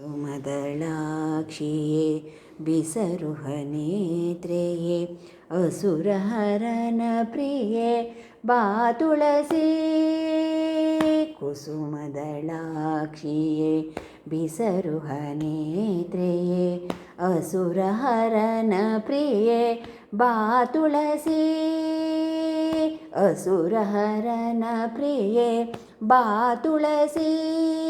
सुमदलाक्षिये विसरुहनेत्रेये असुरहरणप्रिये बा तुलसी असुर विसरुहनेत्रेये प्रिय बा असुर असुरहरणप्रिये प्रिय तुलसी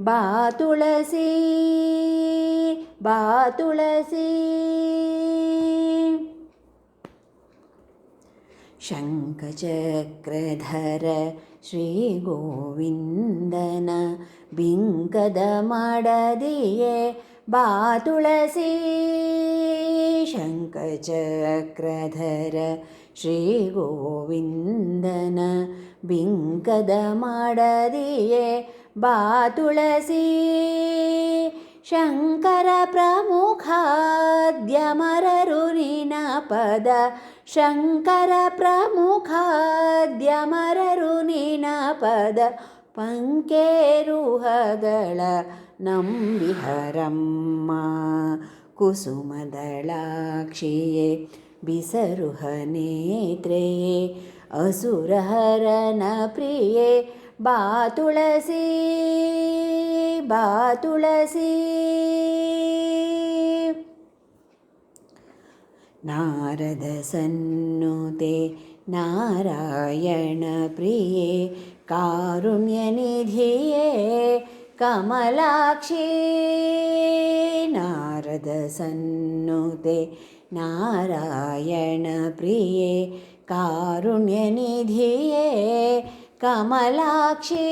ബാ തുളസി ബാ തുളസി. ശംഖചക്രധര ശ്രീഗോവിന്ദന ബിങ്കദ മടതിയെ ബാ തുളസി. ശംഖചക്രധര ശ്രീഗോവിന്ദന ബിങ്കദ മടതിയെ बातुलसी तुलसी नपद शङ्करप्रमुखाद्यमररुनिनपद पङ्केरुहगळ नं विहरम्मा कुसुमदलाक्षि बिसरुहनेत्रे। असुरहरणप्रिये असुरहरन प्रिये बातुळसी बातुळसी नारदसन्नुते नारायणप्रिये कारुण्यनिधिये कमलाक्षी। नारदसन्नुते नारायणप्रिये कारुण्यनिधिये कमलाक्षी।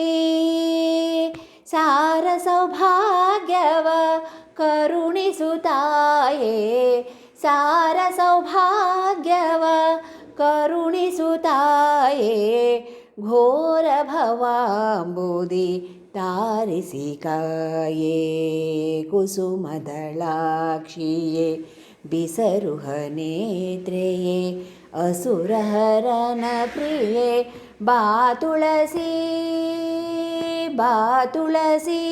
सारसौभाग्यव करुणिसुताये। सारसौभाग्यव करुणिसुताये। घोरभवाम्बुदि तारिसिकाये। कुसुमदलाक्षिये बिसरुहनेत्रेये असुरहरनप्रिये बातुळसी बातुळसी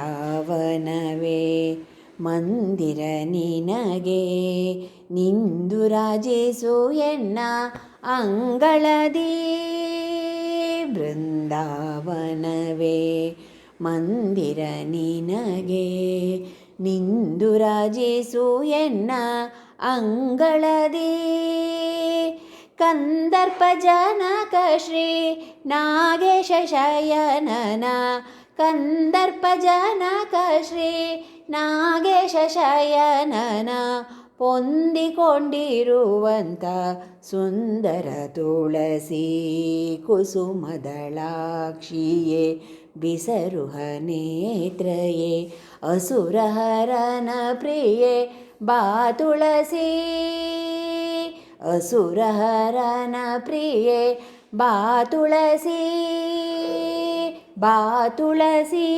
ಬೃಂದಾವನವೇ ಮಂದಿರ ನಿನಗೆ ನಿಂದು ರಾಜಿಸು ಎನ್ನ ಅಂಗಳದಿ ಬೃಂದಾವನವೇ ಮಂದಿರ ನಿನಗೆ ನಿಂದು ರಾಜಿಸು ಎನ್ನ ಅಂಗಳದಿ ಕಂದರ್ಪ ಜನಕ ಶ್ರೀ ನಾಗೇಶ ಶಯನನ ಕಂದರ್ಪ ಜನಕ ಶ್ರೀ ಹೊಂದಿಕೊಂಡಿರುವಂಥ ಸುಂದರ ತುಳಸಿ ಕುಸುಮದಳಾಕ್ಷಿಯೇ ಬಿಸರುಹ ನೇತ್ರಯೇ ಅಸುರಹರನ ಪ್ರಿಯೆ ಬಾ ತುಳಸಿ ಅಸುರಹರನ ಪ್ರಿಯೇ ಬಾ ತುಳಸಿ ಬಾ ತುಳಸಿ